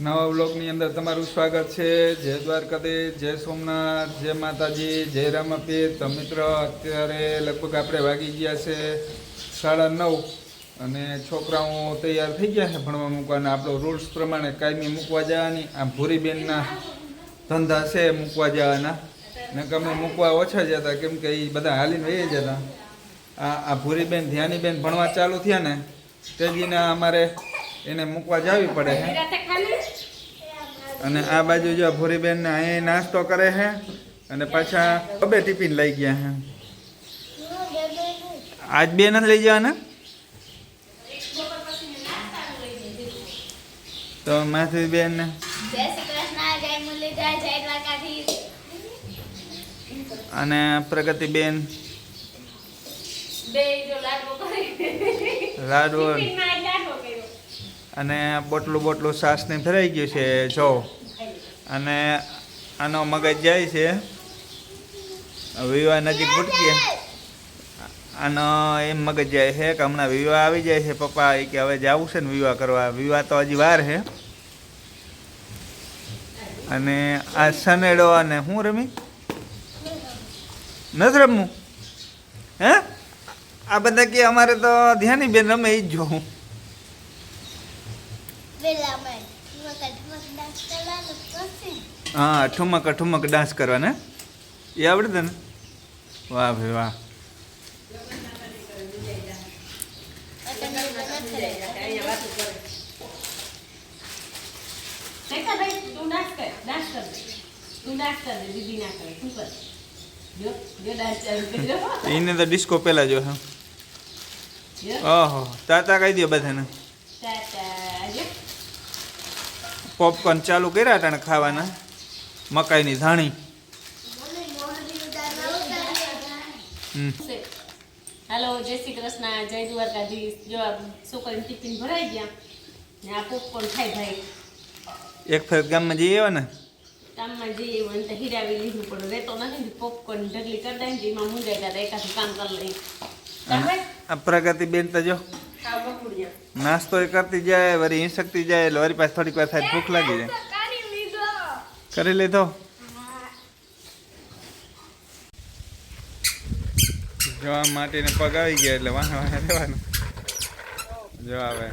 નવા બ્લોગની અંદર તમારું સ્વાગત છે. જય દ્વારકાધીશ, જય સોમનાથ, જય માતાજી, જય રામાપીર. તો મિત્રો, અત્યારે લગભગ આપણે વાગી ગયા છે સાડા નવ અને છોકરાઓ તૈયાર થઈ ગયા છે ભણવા મૂકવાના આપણો રૂલ્સ પ્રમાણે કાયમી મૂકવા જવાની. આ ભૂરીબેનના ધંધા છે મૂકવા જવાના. ને અમે મૂકવા ઓછા જતા, કેમ કે એ બધા હાલીને વહી જતા. આ આ ભૂરીબેન, ધ્યાનીબેન ભણવા ચાલુ થયા ને, તેજીના અમારે એને મૂકવા જવી પડે છે. અને આ બાજુ જો ભૂરીબેન ને અહીં નાસ્તો કરે છે અને પાછા બબે ટિફિન લઈ ગયા છે આજ બે નથી લઈ જવાના? તો માથું બેન અને પ્રગતિબેન બેન? લાડવો. અને બોટલું બોટલું સાસને ભરાઈ ગયું છે જો. અને આનો મગજ જાય છે. વિવાહ નજીક ભૂટકીએ. આનો એમ મગજ જાય છે કે હમણાં વિવાહ આવી જાય છે. પપ્પા એ કે હવે જવું છે ને વિવાહ કરવા. વિવાહ તો હજી વાર છે. અને આ સનેડો અને શું રમી? નથી રમવું? હે? આ બધા કે અમારે તો ધ્યાની બેન રમે એ જ જોઉં. હા, ઠુમક ઠુમક ડાન્સ કરવાના. એ આવડે તને? વાહ ભાઈ, વાહ. એને તો ડિસ્કો પેલા જો હા. ઓહો, તાતા કહી દો બધાને. પોપકોર્ન ચાલુ કર્યા હતા ખાવાના મકાઈની ધાણી. હાલો જય શ્રી કૃષ્ણ જય દ્વારકાધીશ. જો છોકરીને ટિફિન ભરાઈ ગયા ને આ પોપકોર્ન થાય ભાઈ. એક ફેર ગામમાં જઈએ ને? ગામમાં જઈએ અને તો હીરાવી લીધું પણ રહેતો નથી પોપકોર્ન ઢગલી કરી દે એમાં મુંજાઈ ગયા એકાથી કામ કરી લઈએ. પ્રગતિ બેન તો જો નાસ્તો એ કરતી જાય વરી હિંસકતી જાય, એટલે વળી પાસે થોડીક વાર થાય, ભૂખ લાગી જાય. કરી લીધો. કરી લીધો જો આ માટીને પગ આવી ગયા એટલે વાહ વાહ રહેવાનું. જો આવે.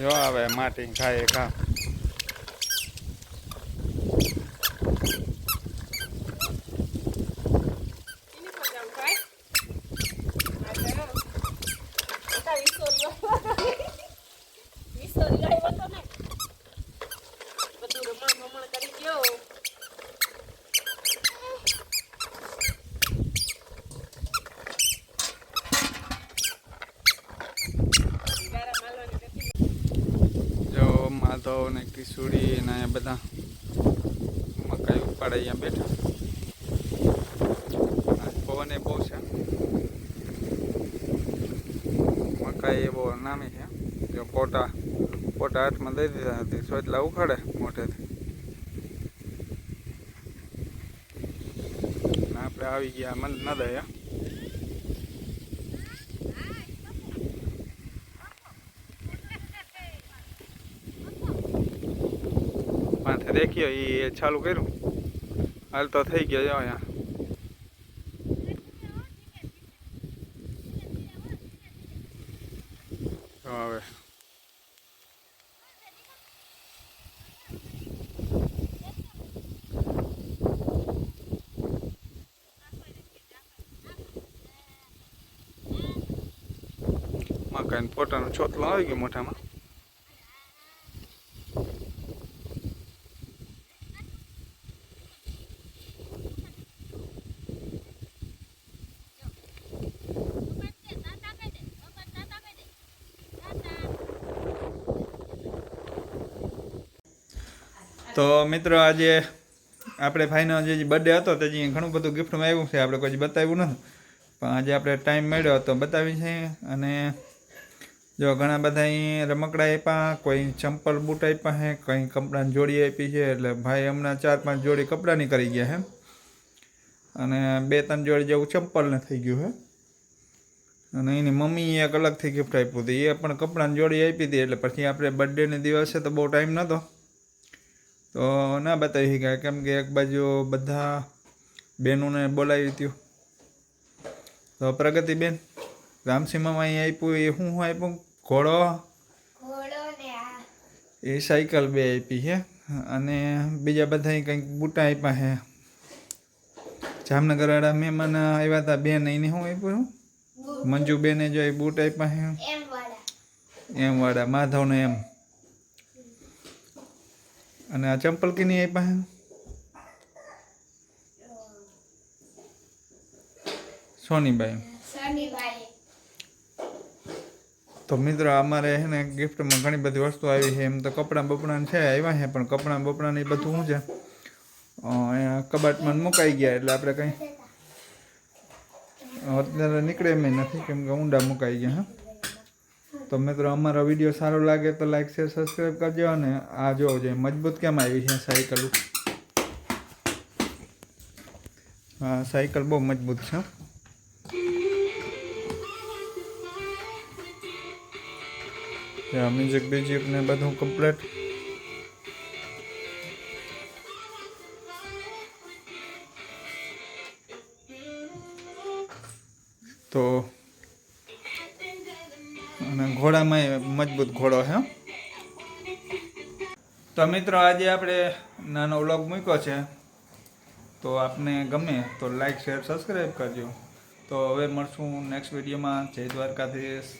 જો આવે, માટી ખાય ખા જો માધવ ને કિશોરી ને અહીંયા બધા મકાઈ ઉપાડે અહીંયા બેઠા. આજ પવન એ બહુ છે. મકાઈ એ બહુ નામી છે. જો પોટા પોટા હાથમાં દઈ દીધા હતી સોચલા ઉખાડે મોઢેથી. ને આપણે આવી ગયા મન ન દયા. માથે દેખ્યો એ ચાલુ કર્યું. હાલ તો થઈ ગયો જો અહીંયા. હવે. મકાન પોતાનો છોતલો આવી ગયો મોઢામાં. તો મિત્રો આજે આપણે ભાઈનો જે બર્થડે હતો તે જે ઘણું બધું ગિફ્ટમાં આવ્યું છે, આપણે કોઈ બતાવ્યું નથી. પણ આજે આપણે ટાઈમ મળ્યો તો બતાવી છે અને જો ઘણા બધા અહીં રમકડા આપ્યા, કોઈ ચંપલ બૂટ આપ્યા છે, કંઈ કપડાની જોડી આપી છે, એટલે ભાઈ હમણાં ચાર પાંચ જોડી કપડાની કરી ગયા છે. અને બે ત્રણ જોડી જેવું ચંપલને થઈ ગયું છે. અને એની મમ્મીએ એક અલગથી ગિફ્ટ આપ્યું હતું, એ પણ કપડાની જોડી આપી હતી, એટલે પછી આપણે બર્થડેને દિવસે તો બહુ ટાઈમ નહોતો. તો ના બતાવી શક્યા. કેમ કે એક બાજુ બધા બહેનોને બોલાવી હતી તો પ્રગતિબેન રામસી અહીં આપ્યું એ શું આપ્યું? ઘોડો? એ સાયકલ બે આપી છે અને બીજા બધા કંઈક બૂટા આપ્યા છે જામનગરવાળા મહેમાન આવ્યા હતા બેન એને શું આપ્યું મંજુ બેને જો એ બૂટ આપ્યા છે એમ એમ વાળા માધવને એમ. અને આ ચંપલ કેની આપ્યા સોનીબાઈ. તો મિત્રો અમારે છે ને ગિફ્ટમાં ઘણી બધી વસ્તુ આવી છે. એમ તો કપડાં બપડાં છે આવ્યા છે પણ કપડાં બપડાં એ બધું શું છે? કબાટમાં મુકાઈ ગયા એટલે આપણે કંઈ અત્યારે નીકળે એમ નથી કેમ કે ઊંડા મુકાઈ ગયા હા. તો મિત્રો, અમારો વીડિયો સારો લાગે તો લાઈક શેર સબસ્ક્રાઈબ કરજો અને આ જોવો જોઈએ મજબૂત કેમ આવી છે સાયકલ? હા, સાયકલ બહુ મજબૂત છે. મ્યુઝિક બ્યુઝિક ને બધું કમ્પ્લીટ તો અને ઘોડામાં મજબૂત ઘોડો છે તો મિત્રો, આજે આપણે નાનો વ્લોગ મૂક્યો છે. તો આપને ગમે તો લાઈક, શેર, સબસ્ક્રાઈબ કરજો. તો હવે મળશું નેક્સ્ટ વિડીયોમાં. જય દ્વારકાધીશ.